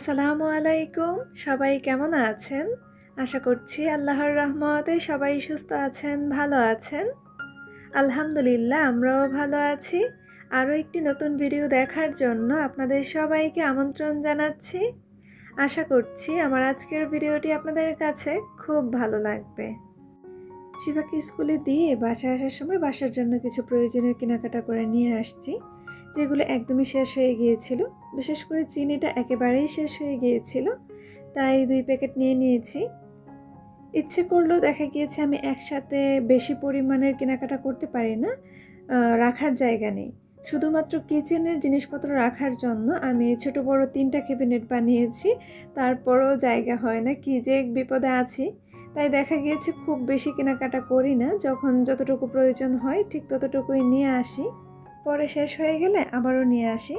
আসসালামু আলাইকুম। সবাই কেমন আছেন? আশা করছি আল্লাহর রহমতে সবাই সুস্থ আছেন, ভালো আছেন। আলহামদুলিল্লাহ, আমরাও ভালো আছি। আরও একটি নতুন ভিডিও দেখার জন্য আপনাদের সবাইকে আমন্ত্রণ জানাচ্ছি। আশা করছি আমার আজকের ভিডিওটি আপনাদের কাছে খুব ভালো লাগবে। শিবাকে স্কুলে দিয়ে বাসায় আসার সময় বাসার জন্য কিছু প্রয়োজনীয় কেনাকাটা করে নিয়ে আসছি। যেগুলো একদমই শেষ হয়ে গিয়েছিল, বিশেষ করে চিনিটা একেবারেই শেষ হয়ে গিয়েছিল, তাই দুই প্যাকেট নিয়ে নিয়েছি। ইচ্ছে করলেও দেখা গিয়েছে আমি একসাথে বেশি পরিমাণের কেনাকাটা করতে পারি না রাখার জায়গা নেই। শুধুমাত্র কিচেনের জিনিসপত্র রাখার জন্য আমি ছোট বড় তিনটা ক্যাবিনেট বানিয়েছি, তারপরও জায়গা হয় না, কি যে বিপদে আছি। তাই দেখা গিয়েছে খুব বেশি কেনাকাটা করি না, যখন যতটুকু প্রয়োজন হয় ঠিক ততটুকুই নিয়ে আসি। পরে শেষ হয়ে গেলে আবারও নিয়ে আসি।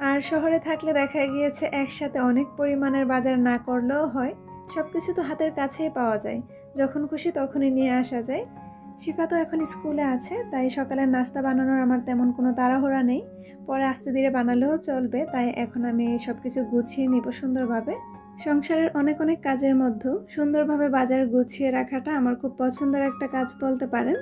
আর শহরে থাকলে দেখা গিয়েছে একসাথে অনেক পরিমাণের বাজার না করলেও হয় সব কিছু তো হাতের কাছেই পাওয়া যায়। যখন খুশি তখনই নিয়ে আসা যায়। শিফা তো এখন স্কুলে আছে, তাই সকালের নাস্তা বানানোর আমার তেমন কোনো তাড়াহুড়া নেই। পরে আস্তে ধীরে বানালেও চলবে, তাই এখন আমি সব কিছু গুছিয়ে নিব সুন্দরভাবে। সংসারের অনেক অনেক কাজের মধ্যেও সুন্দরভাবে বাজার গুছিয়ে রাখাটা আমার খুব পছন্দের একটা কাজ বলতে পারেন।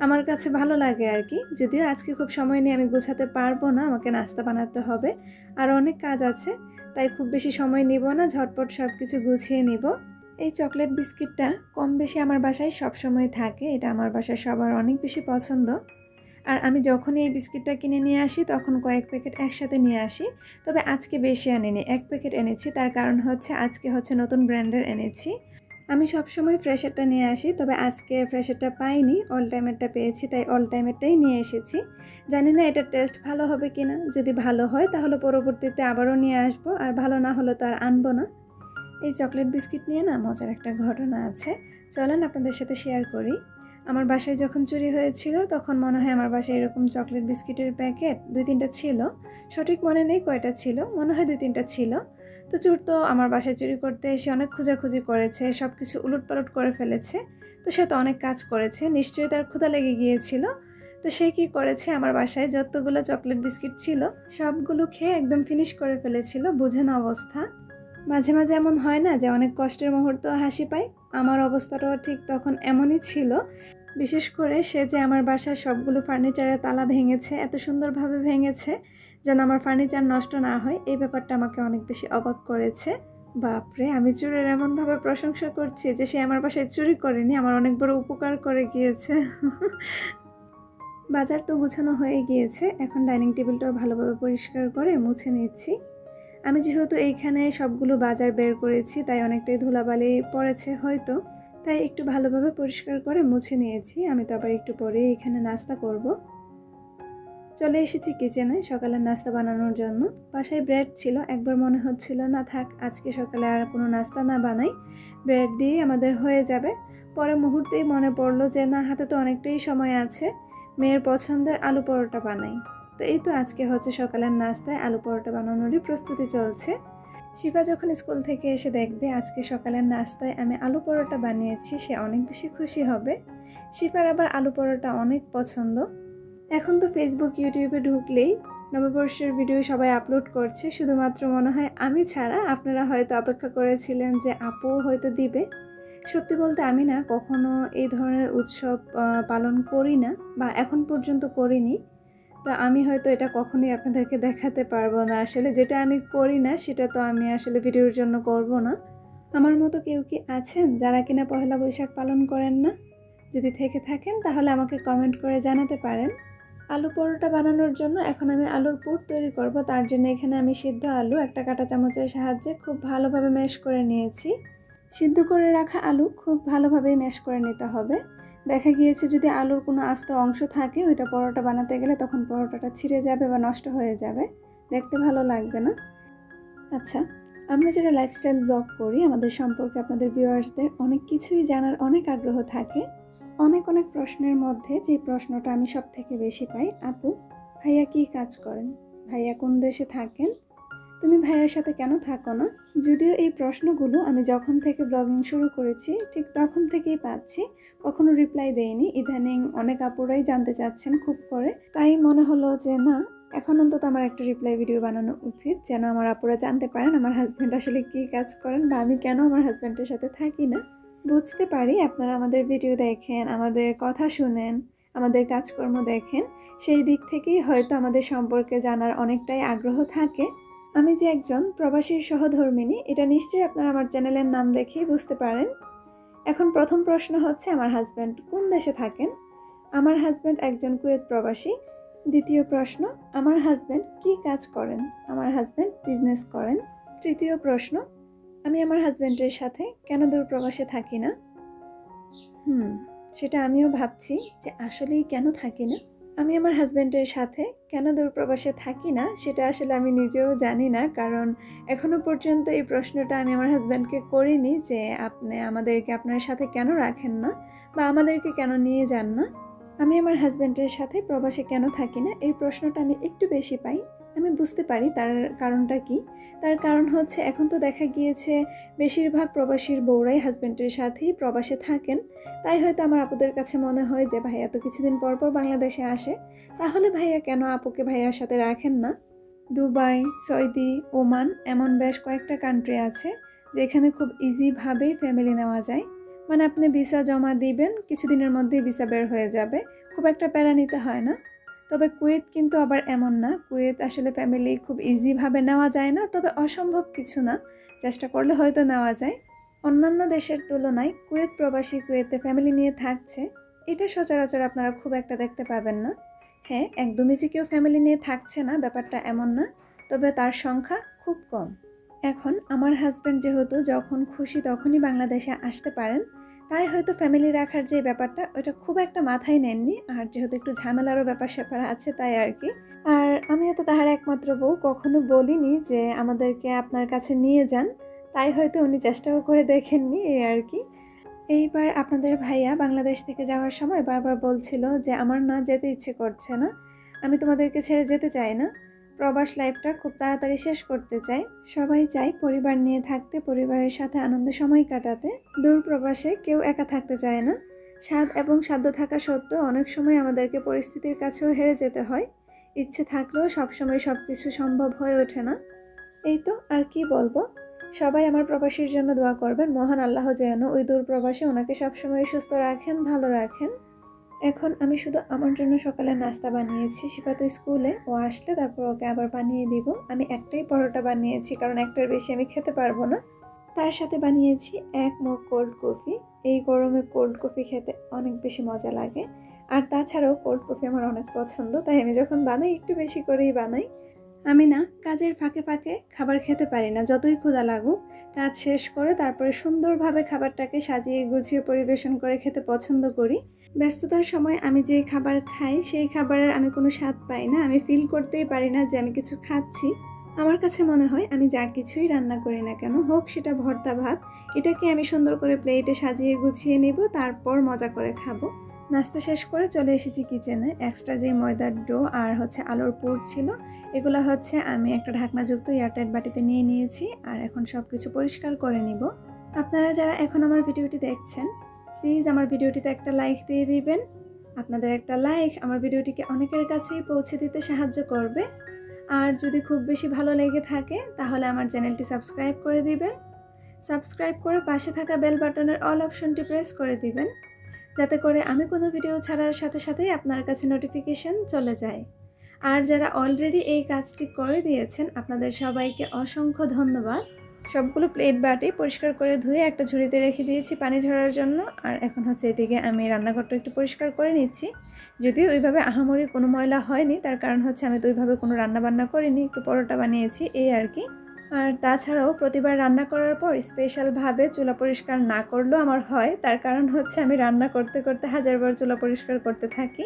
আমার কাছে ভালো লাগে আর কি। যদিও আজকে খুব সময় নিয়ে আমি গোছাতে পারব না, আমাকে নাস্তা বানাতে হবে। আর অনেক কাজ আছে, তাই খুব বেশি সময় নিব না, ঝটপট সব কিছু গুছিয়ে নিব। এই চকলেট বিস্কিটটা কম বেশি আমার বাসায় সব সময় থাকে, এটা আমার বাসায় সবার অনেক বেশি পছন্দ। আর আমি যখনই এই বিস্কিটটা কিনে নিয়ে আসি, তখন কয়েক প্যাকেট একসাথে নিয়ে আসি। তবে আজকে বেশি আনিনি, এক প্যাকেট এনেছি, তার কারণ হচ্ছে আজকে হচ্ছে নতুন ব্র্যান্ডের এনেছি। আমি সবসময় ফ্রেশারটা নিয়ে আসি, তবে আজকে ফ্রেশারটা পাইনি অল টাইমেরটা পেয়েছি, তাই অল টাইমেরটাই নিয়ে এসেছি। জানি না এটা টেস্ট ভালো হবে কি না যদি ভালো হয় তাহলে পরবর্তীতে আবারও নিয়ে আসব, আর ভালো না হলে তো আর আনব না। এই চকলেট বিস্কিট নিয়ে না মজার একটা ঘটনা আছে, চলেন আপনাদের সাথে শেয়ার করি। আমার বাসায় যখন চুরি হয়েছিল, তখন মনে হয় আমার বাসায় এরকম চকলেট বিস্কিটের প্যাকেট দুই তিনটা ছিল, সঠিক মনে নেই কয়টা ছিল, মনে হয় দুই তিনটা ছিল। তো চোর তো আমার বাসায় চুরি করতে এসে অনেক খোঁজাখুঁজি করেছে সব কিছু উলটপালট করে ফেলেছে। তো সে তো অনেক কাজ করেছে, নিশ্চয়ই তার ক্ষুধা লেগে গিয়েছিল। তো সে কি করেছে আমার বাসায়? যতগুলো চকলেট বিস্কিট ছিল, সবগুলো খেয়ে একদম ফিনিশ করে ফেলেছিল, বুঝেন অবস্থা। মাঝে মাঝে এমন হয় না যে অনেক কষ্টের মুহূর্ত হাসি পায়? আমার অবস্থাটাও ঠিক তখন এমনই ছিল। বিশেষ করে সে যে আমার বাসার সবগুলো ফার্নিচারের তালা ভেঙেছে, এত সুন্দরভাবে ভেঙেছে যেন আমার ফার্নিচার নষ্ট না হয়, এই ব্যাপারটা আমাকে অনেক বেশি অবাক করেছে। বাপরে, আমি চুরের এমনভাবে প্রশংসা করছি যে সে আমার বাসায় চুরি করেনি, আমার অনেক বড় উপকার করে গিয়েছে। বাজার তো গুছানো হয়ে গিয়েছে, এখন ডাইনিং টেবিলটাও ভালোভাবে পরিষ্কার করে মুছে নিচ্ছি। আমি যেহেতু এইখানে সবগুলো বাজার বের করেছি, তাই অনেকটাই ধুলাবালি পড়েছে হয়তো। তাই একটু ভালোভাবে পরিষ্কার করে মুছে নিয়েছি, আমি তো আবার একটু পরে এখানে নাস্তা করব। চলে এসেছি কিচেনে সকালে নাস্তা বানানোর জন্য। বাসায় ব্রেড ছিল, একবার মনে হচ্ছিল, না থাক, আজকে সকালে আর কোনো নাস্তা না বানাই। ব্রেড দিয়েই আমাদের হয়ে যাবে। পরে মুহূর্তেই মনে পড়ল যে, না, হাতে তো অনেকটাই সময় আছে। মেয়ের পছন্দের আলু পরোটা বানাই। তো এই তো আজকে হচ্ছে সকালের নাস্তায় আলু পরোটা বানানোরই প্রস্তুতি চলছে। শিফা যখন স্কুল থেকে এসে দেখবে আজকে সকালের নাস্তায় আমি আলু পরোটা বানিয়েছি, সে অনেক বেশি খুশি হবে। শিফার আবার আলু পরোটা অনেক পছন্দ। এখন তো ফেসবুক ইউটিউবে ঢুকলেই নববর্ষের ভিডিও সবাই আপলোড করছে। শুধুমাত্র মনে হয় আমি ছাড়া আপনারা হয়তো অপেক্ষা করেছিলেন যে আপু হয়তো দিবে। সত্যি বলতে আমি না কখনো এই ধরনের উৎসব পালন করি না বা এখন পর্যন্ত করিনি। তো আমি হয়তো এটা কখনোই আপনাদেরকে দেখাতে পারব না। আসলে যেটা আমি করি না, সেটা তো আমি আসলে ভিডিওর জন্য করব না। আমার মতো কেউ কি আছেন যারা কিনা পহেলা বৈশাখ পালন করেন না? যদি থেকে থাকেন তাহলে আমাকে কমেন্ট করে জানাতে পারেন। আলু পরোটা বানানোর জন্য এখন আমি আলুর পুর তৈরি করব। তার জন্য এখানে আমি সিদ্ধ আলু একটা কাঁটা চামচের সাহায্যে খুব ভালোভাবে ম্যাশ করে নিয়েছি। সিদ্ধ করে রাখা আলু খুব ভালোভাবেই ম্যাশ করে নিতে হবে। দেখা গিয়েছে যদি আলুর কোনো আস্ত অংশ থাকে, ওইটা পরোটা বানাতে গেলে তখন পরোটাটা ছিঁড়ে যাবে বা নষ্ট হয়ে যাবে। দেখতে ভালো লাগবে না? আচ্ছা আমরা যারা লাইফস্টাইল ব্লগ করি, আমাদের সম্পর্কে আপনাদের ভিউয়ার্সদের অনেক কিছুই জানার অনেক আগ্রহ থাকে। অনেক অনেক প্রশ্নের মধ্যে যে প্রশ্নটা আমি সব থেকে বেশি পাই, আপু, ভাইয়া কি কাজ করেন? ভাইয়া কোন দেশে থাকেন? তুমি ভাইয়ার সাথে কেন থাকো না? যদিও এই প্রশ্নগুলো আমি যখন থেকে ব্লগিং শুরু করেছি, ঠিক তখন থেকেই পাচ্ছি। কখনো রিপ্লাই দেয়নি ইদানিং অনেক আপুরাই জানতে চাচ্ছেন খুব করে। তাই মনে হলো যে, না, এখন অন্তত আমার একটা রিপ্লাই ভিডিও বানানো উচিত, যেন আমার আপুরা জানতে পারেন আমার হাজব্যান্ড আসলে কী কাজ করেন বা আমি কেন আমার হাজব্যান্ডের সাথে থাকি না। বুঝতে পারি আপনারা আমাদের ভিডিও দেখেন, আমাদের কথা শুনেন, আমাদের কাজকর্ম দেখেন। সেই দিক থেকেই হয়তো আমাদের সম্পর্কে জানার অনেকটাই আগ্রহ থাকে। আমি যে একজন প্রবাসীর সহধর্মিনী এটা নিশ্চয়ই আপনারা আমার চ্যানেলের নাম দেখেই বুঝতে পারেন। এখন প্রথম প্রশ্ন হচ্ছে আমার হাজব্যান্ড কোন দেশে থাকেন? আমার হাজব্যান্ড একজন কুয়েত প্রবাসী। দ্বিতীয় প্রশ্ন, আমার হাজব্যান্ড কি কাজ করেন? আমার হাজব্যান্ড বিজনেস করেন। তৃতীয় প্রশ্ন আমি আমার হাজব্যান্ডের সাথে কেন দূর প্রবাসে থাকি না? হুম, সেটা আমিও ভাবছি যে আসলেই কেন থাকি না? আমি আমার হাজব্যান্ডের সাথে কেন দূর প্রবাসে থাকি না? সেটা আসলে আমি নিজেও জানি না, কারণ এখনও পর্যন্ত এই প্রশ্নটা আমি আমার হাজব্যান্ডকে করিনি যে আপনি আমাদেরকে আপনার সাথে কেন রাখেন না? বা আমাদেরকে কেন নিয়ে যান না? আমি আমার হাজব্যান্ডের সাথে প্রবাসে কেন থাকি না? এই প্রশ্নটা আমি একটু বেশি পাই। আমি বুঝতে পারি তার কারণটা কি। তার কারণ হচ্ছে এখন তো দেখা গিয়েছে বেশিরভাগ প্রবাসীর বউরাই হাজব্যান্ডের সাথেই প্রবাসে থাকেন। তাই হয়তো আমার আপুদের কাছে মনে হয় যে ভাইয়া তো কিছুদিন পর পর বাংলাদেশে আসে। তাহলে ভাইয়া কেন আপুকে ভাইয়ার সাথে রাখেন না? দুবাই, সৌদি, ওমান এমন বেশ কয়েকটা কান্ট্রি আছে যেখানে খুব ইজিভাবেই ফ্যামিলি নেওয়া যায়। মানে আপনি ভিসা জমা দিবেন, কিছুদিনের মধ্যেই ভিসা বের হয়ে যাবে। খুব একটা প্যারা নিতে হয় না। তবে কুয়েত কিন্তু আবার এমন না। কুয়েত আসলে ফ্যামিলি খুব ইজিভাবে নেওয়া যায় না, তবে অসম্ভব কিছু না। চেষ্টা করলে হয়তো নেওয়া যায়। অন্যান্য দেশের তুলনায় কুয়েত প্রবাসী কুয়েতে ফ্যামিলি নিয়ে থাকছে, এটা সচরাচর আপনারা খুব একটা দেখতে পাবেন না। হ্যাঁ একদমই যে কেউ ফ্যামিলি নিয়ে থাকছে না, ব্যাপারটা এমন না, তবে তার সংখ্যা খুব কম। এখন আমার হাজব্যান্ড যেহেতু যখন খুশি তখনই বাংলাদেশে আসতে পারেন তাই হয়তো ফ্যামিলি রাখার যে ব্যাপারটা ওটা খুব একটা মাথায় নেননি। আর যেহেতু একটু ঝামেলারও ব্যাপার স্যাপার আছে তাই আর কি। আর আমিও তো তাহার একমাত্র বউ, কখনো বলিনি যে আমাদেরকে আপনার কাছে নিয়ে যান। তাই হয়তো উনি চেষ্টাও করে দেখেননি এই আর কি। এইবার আপনাদের ভাইয়া বাংলাদেশ থেকে যাওয়ার সময় বারবার বলছিল যে আমার না যেতে ইচ্ছে করছে না। আমি তোমাদেরকে ছেড়ে যেতে চাই না। প্রবাস লাইফটা খুব তাড়াতাড়ি শেষ করতে চাই সবাই চাই পরিবার নিয়ে থাকতে, পরিবারের সাথে আনন্দ সময় কাটাতে। দূর প্রবাসে কেউ একা থাকতে চায় না। স্বাদ এবং সাধ্য থাকা সত্ত্বেও অনেক সময় আমাদেরকে পরিস্থিতির কাছেও হেরে যেতে হয়। ইচ্ছে থাকলেও সবসময় সব কিছু সম্ভব হয়ে ওঠে না। এই তো, আর কি বলব? সবাই আমার প্রবাসীর জন্য দোয়া করবেন। মহান আল্লাহ যেন ওই দূর প্রবাসে ওনাকে সবসময় সুস্থ রাখেন, ভালো রাখেন। এখন আমি শুধু আমার জন্য সকালে নাস্তা বানিয়েছি, শিফা তো স্কুলে, ও আসলে তারপর ওকে আবার বানিয়ে দিব। আমি একটাই পরোটা বানিয়েছি, কারণ একটার বেশি আমি খেতে পারব না। তার সাথে বানিয়েছি এক মুখ কোল্ড কফি। এই গরমে কোল্ড কফি খেতে অনেক বেশি মজা লাগে। আর তাছাড়াও কোল্ড কফি আমার অনেক পছন্দ, তাই আমি যখন বানাই একটু বেশি করেই বানাই। আমি না, কাজের ফাঁকে ফাঁকে খাবার খেতে পারি না, যতই ক্ষুধা লাগুক। কাজ শেষ করে তারপরে সুন্দরভাবে খাবারটাকে সাজিয়ে গুছিয়ে পরিবেশন করে খেতে পছন্দ করি। ব্যস্ততার সময় আমি যে খাবার খাই, সেই খাবারের আমি কোনো স্বাদ পাই না। আমি ফিল করতেই পারি না যে আমি কিছু খাচ্ছি। আমার কাছে মনে হয় আমি যা কিছুই রান্না করি না কেন, হোক সেটা ভর্তা ভাত, এটাকে আমি সুন্দর করে প্লেটে সাজিয়ে গুছিয়ে নেব, তারপর মজা করে খাব। নাস্তা শেষ করে চলে এসেছি কিচেনে এক্সট্রা যে ময়দার ডো আর হচ্ছে আলোর পুর ছিল, এগুলো হচ্ছে আমি একটা ঢাকনাযুক্ত এয়ারটাইট বাটিতে নিয়ে নিয়েছি, আর এখন সব কিছু পরিষ্কার করে নিব। আপনারা যারা এখন আমার ভিডিওটি দেখছেন প্লিজ আমার ভিডিওটিতে একটা লাইক দিয়ে দিবেন। আপনাদের একটা লাইক আমার ভিডিওটিকে অনেকের কাছেই পৌঁছে দিতে সাহায্য করবে। আর যদি খুব বেশি ভালো লেগে থাকে, তাহলে আমার চ্যানেলটি সাবস্ক্রাইব করে দিবেন। সাবস্ক্রাইব করে পাশে থাকা বেল বাটনের অল অপশনটি প্রেস করে দিবেন, যাতে করে আমি কোনো ভিডিও ছাড়ার সাথে সাথেই আপনার কাছে নোটিফিকেশন চলে যায়। আর যারা অলরেডি এই কাজটি করে দিয়েছেন, আপনাদের সবাইকে অসংখ্য ধন্যবাদ। সবগুলো প্লেট বাটি পরিষ্কার করে ধুয়ে একটা ঝুড়িতে রেখে দিয়েছি পানি ঝরার জন্য। আর এখন হচ্ছে এদিকে আমি রান্নাঘরটা একটু পরিষ্কার করে নিচ্ছি। যদিও ওইভাবে আহামরি কোনো ময়লা হয়নি, তার কারণ হচ্ছে আমি তো ওইভাবে কোনো রান্না বান্না করিনি, একটু পরোটা বানিয়েছি, এই আর কি। আর তাছাড়াও প্রতিবার রান্না করার পর স্পেশালভাবে চুলা পরিষ্কার না করলেও আমার হয়, তার কারণ হচ্ছে আমি রান্না করতে করতে হাজারবার চুলা পরিষ্কার করতে থাকি।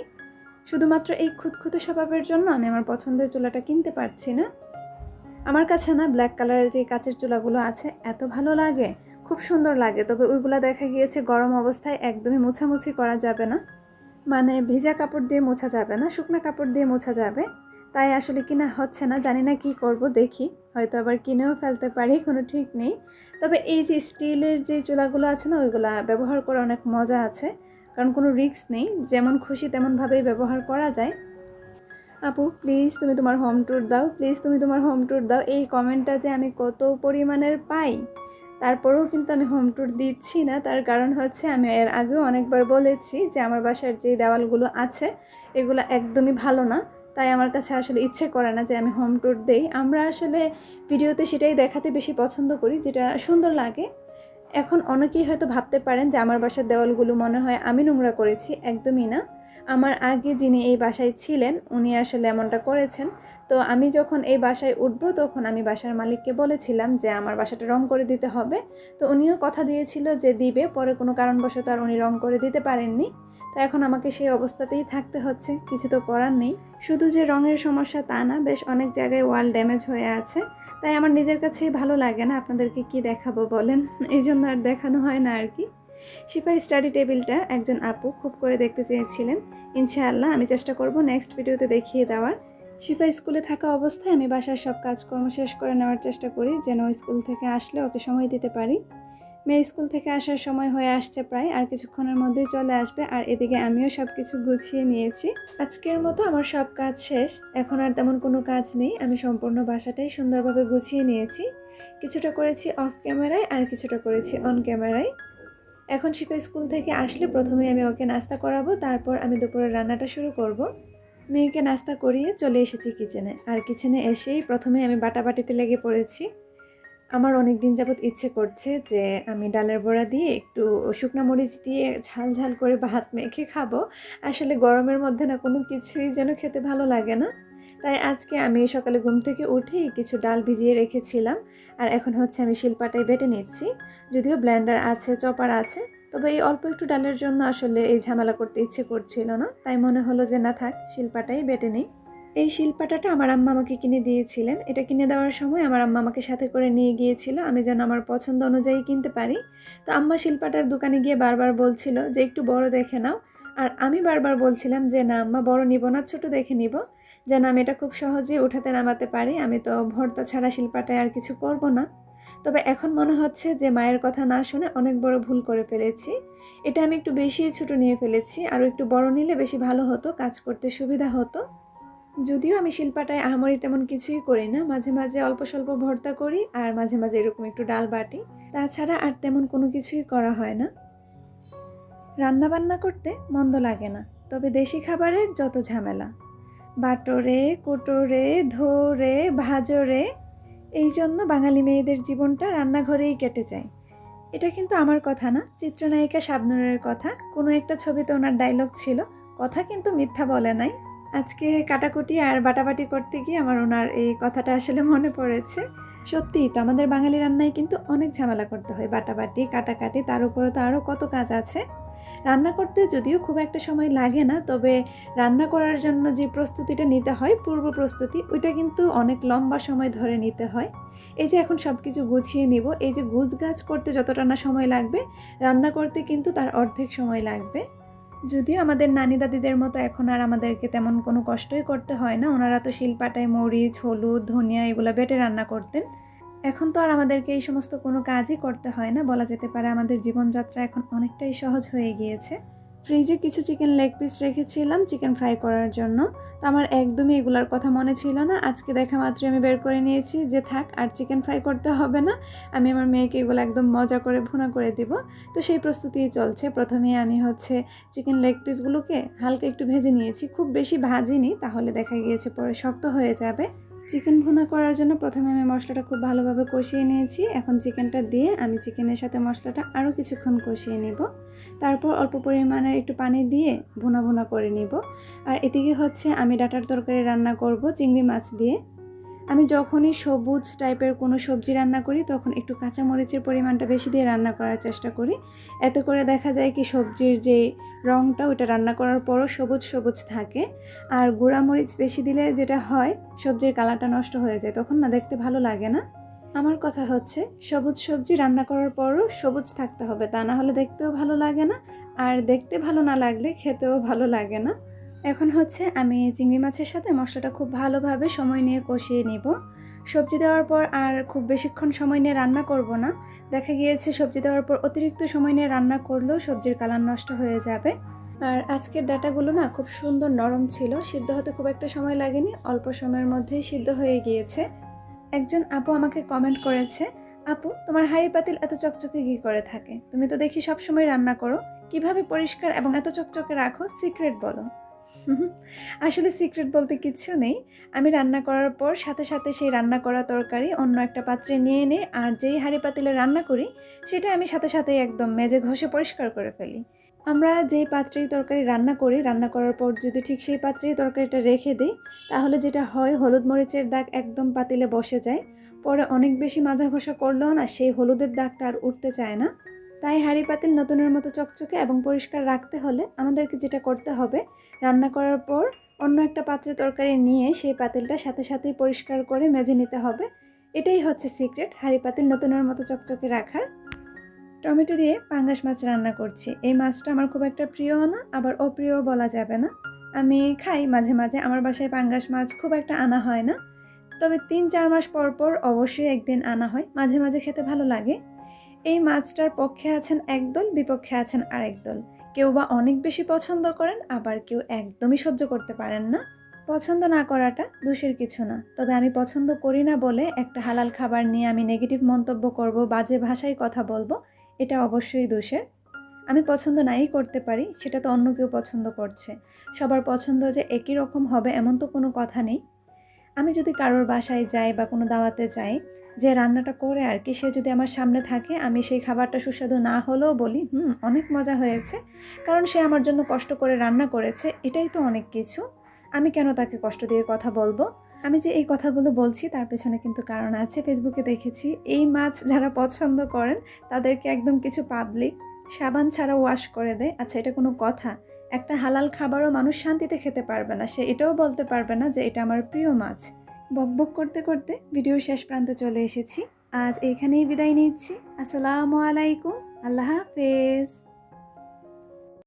শুধুমাত্র এই খুঁতখুঁতে স্বভাবের জন্য আমি আমার পছন্দের চুলাটা কিনতে পারছি না। আমার কাছে না ব্ল্যাক কালারের যে কাচের চুলাগুলো আছে, এত ভালো লাগে। খুব সুন্দর লাগে, তবে ওইগুলো দেখা গিয়েছে গরম অবস্থায় একদমই মোছামুছি করা যাবে না। মানে ভেজা কাপড় দিয়ে মোছা যাবে না, শুকনো কাপড় দিয়ে মোছা যাবে। তাই আসলে কিনা হচ্ছে না, জানি না কি করব, দেখি। হয়তো আবার কিনেও ফেলতে পারি, কোনো ঠিক নেই। তবে এই যে স্টিলের যে চুলাগুলো আছে না, ওইগুলা ব্যবহার করে অনেক মজা আছে। কারণ কোনো রিস্ক নেই, যেমন খুশি তেমনভাবেই ব্যবহার করা যায়। আপু প্লিজ তুমি তোমার হোম ট্যুর দাও প্লিজ তুমি তোমার হোম ট্যুর দাও। এই কমেন্টটা যে আমি কত পরিমাণের পাই, তারপরেও কিন্তু আমি হোম ট্যুর দিচ্ছি না। তার কারণ হচ্ছে আমি এর আগেও অনেকবার বলেছি যে আমার বাসার যে দেওয়ালগুলো আছে, এগুলো একদমই ভালো না। তাই আমার কাছে আসলে ইচ্ছে করে না যে আমি হোম ট্যুর দেই। আমরা আসলে ভিডিওতে সেটাই দেখাতে বেশি পছন্দ করি, যেটা সুন্দর লাগে। এখন অনেকেই হয়তো ভাবতে পারেন যে আমার বাসার দেওয়ালগুলো মনে হয় আমি নোংরা করেছি, একদমই না। আমার আগে যিনি এই বাসায় ছিলেন, উনি আসলে এমনটা করেছেন। তো আমি যখন এই বাসায় উঠবো, তখন আমি বাসার মালিককে বলেছিলাম যে, আমার বাসাটা রং করে দিতে হবে। তো উনিও কথা দিয়েছিল যে, দিবে। পরে কোনো কারণবশত আর উনি রং করে দিতে পারেননি। তো এখন আমাকে সেই অবস্থাতেই থাকতে হচ্ছে, কিছু তো করার নেই। শুধু যে রঙের সমস্যা তা না, বেশ অনেক জায়গায় ওয়াল ড্যামেজ হয়ে আছে। তাই আমার নিজের কাছেই ভালো লাগে না, আপনাদেরকে কি দেখাবো বলেন? এই জন্য আর দেখানো হয় না আর কি। শিপার স্টাডি টেবিলটা একজন আপু খুব করে দেখতে চেয়েছিলেন। ইনশাআল্লাহ আমি চেষ্টা করব নেক্সট ভিডিওতে দেখিয়ে দেওয়ার। শিপা স্কুলে থাকা অবস্থায় আমি বাসার সব কাজকর্ম শেষ করে নেওয়ার চেষ্টা করি, যেন স্কুল থেকে আসলে ওকে সময় দিতে পারি। মেয়ে স্কুল থেকে আসার সময় হয়ে আসছে প্রায়, আর কিছুক্ষণের মধ্যেই চলে আসবে, আর এদিকে আমিও সব কিছু গুছিয়ে নিয়েছি। আজকের মতো আমার সব কাজ শেষ, এখন আর তেমন কোনো কাজ নেই, আমি সম্পূর্ণ বাসাটাই সুন্দরভাবে গুছিয়ে নিয়েছি। কিছুটা করেছি অফ ক্যামেরায় আর কিছুটা করেছি অন ক্যামেরায় এখন শিপা স্কুল থেকে আসলে প্রথমে আমি ওকে নাস্তা করাবো, তারপর আমি দুপুরের রান্নাটা শুরু করব। মেয়েকে নাস্তা করিয়ে চলে এসেছি কিচেনে, আর কিচেনে এসেই প্রথমে আমি বাটাবাটিতে লেগে পড়েছি। আমার অনেক দিন যাবৎ ইচ্ছে করছে যে আমি ডালের বড়া দিয়ে একটু শুকনো মরিচ দিয়ে ঝাল ঝাল করে ভাত মেখে খাব। আসলে গরমের মধ্যে না কোনো কিছুই যেন খেতে ভালো লাগে না। তাই আজকে আমি সকালে ঘুম থেকে উঠেই কিছু ডাল ভিজিয়ে রেখেছিলাম, আর এখন হচ্ছে আমি শিলপাটায় বেটে নিচ্ছি। যদিও ব্লেন্ডার আছে, চপার আছে, তবে এই অল্প একটু ডালের জন্য আসলে এই ঝামেলা করতে ইচ্ছে করছিল না, তাই মনে হলো যে না থাক, শিলপাটাই বেটে নেই। এই শিলপাটাটা আমার আম্মা আমাকে কিনে দিয়েছিলেন। এটা কিনে দেওয়ার সময় আমার আম্মা আমাকে সাথে করে নিয়ে গিয়েছিল, আমি যেন আমার পছন্দ অনুযায়ী কিনতে পারি। তো আম্মা শিলপাটার দোকানে গিয়ে বারবার বলছিল যে, একটু বড় দেখে নাও। আর আমি বারবার বলছিলাম যে, না, আম্মা বড় নিব না, ছোট দেখে নিব। যেন আমি এটা খুব সহজেই উঠাতে নামাতে পারি, আমি তো ভর্তা ছাড়া শিল্পাটায় আর কিছু করব না। তবে এখন মনে হচ্ছে যে মায়ের কথা না শুনে অনেক বড় ভুল করে ফেলেছি। এটা আমি একটু বেশি ছোট নিয়ে ফেলেছি, আরও একটু বড় নিলে বেশি ভালো হতো, কাজ করতে সুবিধা হতো। যদিও আমি শিল্পাটায় আহামরি তেমন কিছুই করি না, মাঝে মাঝে অল্প স্বল্প ভর্তা করি আর মাঝে মাঝে এরকম একটু ডাল বাটি। তাছাড়া আর তেমন কোনো কিছুই করা হয় না। রান্না বান্না করতে মন্দ লাগে না, তবে দেশি খাবারের যত ঝামেলা। বাটরে, কোটরে, ধরে, ভাজরে এই জন্য বাঙালি মেয়েদের জীবনটা রান্নাঘরেই কেটে যায়। এটা কিন্তু আমার কথা না, চিত্রনায়িকা শাবনুরের কথা। কোনো একটা ছবিতে ওনার ডায়লগ ছিল, কথা কিন্তু মিথ্যা বলে নাই। আজকে কাটাকুটি আর বাটাবাটি করতে গিয়ে আমার ওনার এই কথাটা আসলে মনে পড়েছে। সত্যিই তো আমাদের বাঙালি রান্নায় কিন্তু অনেক ঝামেলা করতে হয়, বাটাবাটি, কাটাকাটি, তার উপরে তো আরও কত কাজ আছে। রান্না করতে যদিও খুব একটা সময় লাগে না, তবে রান্না করার জন্য যে প্রস্তুতিটা নিতে হয়, পূর্ব প্রস্তুতি, ওইটা কিন্তু অনেক লম্বা সময় ধরে নিতে হয়। এই যে এখন সব কিছু গুছিয়ে নিব, এই যে গুছ গাছ করতে যতটা না সময় লাগবে, রান্না করতে কিন্তু তার অর্ধেক সময় লাগবে। যদিও আমাদের নানি দাদিদের মতো এখন আর আমাদেরকে তেমন কোনো কষ্টই করতে হয় না, ওনারা তো শিলপাটায় মরিচ, হলুদ, ধনিয়া এগুলো বেটে রান্না করতেন। এখন তো আর আমাদেরকে এই সমস্ত কোনো কাজই করতে হয় না, বলা যেতে পারে আমাদের জীবনযাত্রা এখন অনেকটাই সহজ হয়ে গিয়েছে। ফ্রিজে কিছু চিকেন লেগ পিস রেখেছিলাম চিকেন ফ্রাই করার জন্য। তো আমার একদমই এগুলার কথা মনে ছিল না। আজকে দেখা মাত্রই আমি বের করে নিয়েছি যে থাক, আর চিকেন ফ্রাই করতে হবে না। আমি আমার মেয়েকে এগুলো একদম মজা করে ভুনা করে দিব। তো সেই প্রস্তুতিই চলছে। প্রথমে আমি হচ্ছে চিকেন লেগ পিসগুলোকে হালকা একটু ভেজে নিয়েছি। খুব বেশি ভাজিনি, তাহলে দেখা গিয়েছে পরে শক্ত হয়ে যাবে। চিকেন ভুনা করার জন্য প্রথমে আমি মশলাটা খুব ভালোভাবে কষিয়ে নিয়েছি। এখন চিকেনটা দিয়ে আমি চিকেনের সাথে মশলাটা আরও কিছুক্ষণ কষিয়ে নেব। তারপর অল্প পরিমাণে একটু পানি দিয়ে ভুনা ভুনা করে নিব। আর এদিকে হচ্ছে আমি ডাটার তরকারি রান্না করব চিংড়ি মাছ দিয়ে। আমি যখনই সবুজ টাইপের কোনো সবজি রান্না করি, তখন একটু কাঁচা মরিচের পরিমাণটা বেশি দিয়ে রান্না করার চেষ্টা করি। এতে করে দেখা যায় কি সবজির যে রঙটা ওটা রান্না করার পরও সবুজ সবুজ থাকে। আর মরিচ বেশি দিলে যেটা হয়, সবজির কালারটা নষ্ট হয়ে যায়। তখন না দেখতে ভালো লাগে না। আমার কথা হচ্ছে, সবুজ সবজি রান্না করার পরও সবুজ থাকতে হবে। তা না হলে দেখতেও ভালো লাগে না, আর দেখতে ভালো না লাগলে খেতেও ভালো লাগে না। এখন হচ্ছে আমি চিংড়ি মাছের সাথে মশলাটা খুব ভালোভাবে সময় নিয়ে কষিয়ে নিব। সবজি দেওয়ার পর আর খুব বেশিক্ষণ সময় নিয়ে রান্না করব না। দেখা গিয়েছে সবজি দেওয়ার পর অতিরিক্ত সময় নিয়ে রান্না করলেও সবজির কালার নষ্ট হয়ে যাবে। আর আজকের ডাটাগুলো না খুব সুন্দর নরম ছিল, সিদ্ধ হতে খুব একটা সময় লাগেনি, অল্প সময়ের মধ্যেই সিদ্ধ হয়ে গিয়েছে। একজন আপু আমাকে কমেন্ট করেছে, আপু, তোমার হাঁড়ি পাতিল এত চকচকে কী করে থাকে? তুমি তো দেখি সব সময় রান্না করো। কীভাবে পরিষ্কার এবং এত চকচকে রাখো? সিক্রেট বলো। আসলে সিক্রেট বলতে কিচ্ছু নেই। আমি রান্না করার পর সাথে সাথে সেই রান্না করা তরকারি অন্য একটা পাত্রে নিয়ে এনে আর যেই হাঁড়ি পাতিলে রান্না করি, সেটা আমি সাথে সাথেই একদম মেজে ঘষে পরিষ্কার করে ফেলি। আমরা যেই পাত্রেই তরকারি রান্না করি, রান্না করার পর যদি ঠিক সেই পাত্রেই তরকারিটা রেখে দিই, তাহলে যেটা হয় হলুদ মরিচের দাগ একদম পাতিলে বসে যায়। পরে অনেক বেশি মাজা ঘষা করলেও না সেই হলুদের দাগটা আর উঠতে চায় না। তাই হাঁড়ি পাতিল নতুনের মতো চকচকে এবং পরিষ্কার রাখতে হলে আমাদেরকে যেটা করতে হবে, রান্না করার পর অন্য একটা পাত্রে তরকারি নিয়ে সেই পাতিলটা সাথে সাথেই পরিষ্কার করে মেজে নিতে হবে। এটাই হচ্ছে সিক্রেট, হাঁড়ি পাতিল নতুনের মতো চকচকে রাখার। টমেটো দিয়ে পাঙ্গাস মাছ রান্না করছি। এই মাছটা আমার খুব একটা প্রিয় না, আবার অপ্রিয় বলা যাবে না। আমি খাই মাঝে মাঝে, আমার বাসায় পাঙ্গাস মাছ খুব একটা আনা হয় না। তবে তিন চার মাস পর পর অবশ্যই একদিন আনা হয়, মাঝে মাঝে খেতে ভালো লাগে। এই মাছটার পক্ষে আছেন একদল বিপক্ষে আছেন আরেক দল। কেউ বা অনেক বেশি পছন্দ করেন, আবার কেউ একদমই সহ্য করতে পারেন না। পছন্দ না করাটা দোষের কিছু না। তবে আমি পছন্দ করি না বলে একটা হালাল খাবার নিয়ে আমি নেগেটিভ মন্তব্য করব, বাজে ভাষায় কথা বলব, এটা অবশ্যই দোষের। আমি পছন্দ নাই করতে পারি, সেটা তো অন্য কেউ পছন্দ করছে। সবার পছন্দ যে একই রকম হবে এমন তো কোনো কথা নেই। আমি যদি কারোর বাসায় যাই বা কোনো দাওয়াতে যাই, যে রান্নাটা করে আর কি, সে যদি আমার সামনে থাকে, আমি সেই খাবারটা সুস্বাদু না হলেও বলি, হুম, অনেক মজা হয়েছে। কারণ সে আমার জন্য কষ্ট করে রান্না করেছে, এটাই তো অনেক কিছু। আমি কেন তাকে কষ্ট দিয়ে কথা বলব? আমি যে এই কথাগুলো বলছি, তার পেছনে কিন্তু কারণ আছে। ফেসবুকে দেখেছি, এই মাছ যারা পছন্দ করেন, তাদেরকে একদম কিছু পাবলিক সাবান ছাড়া ওয়াশ করে দেয়। আচ্ছা এটা কোনো কথা। একটা হালাল খাবারও মানুষ শান্তিতে খেতে পারবে না। সে এটাও বলতে পারবে না যে এটা আমার প্রিয় মাছ। বকবক করতে করতে ভিডিওর শেষ প্রান্তে চলে এসেছি। আজ এখানেই বিদায় নিচ্ছি। আসসালামু আলাইকুম। আল্লাহ হাফেজ।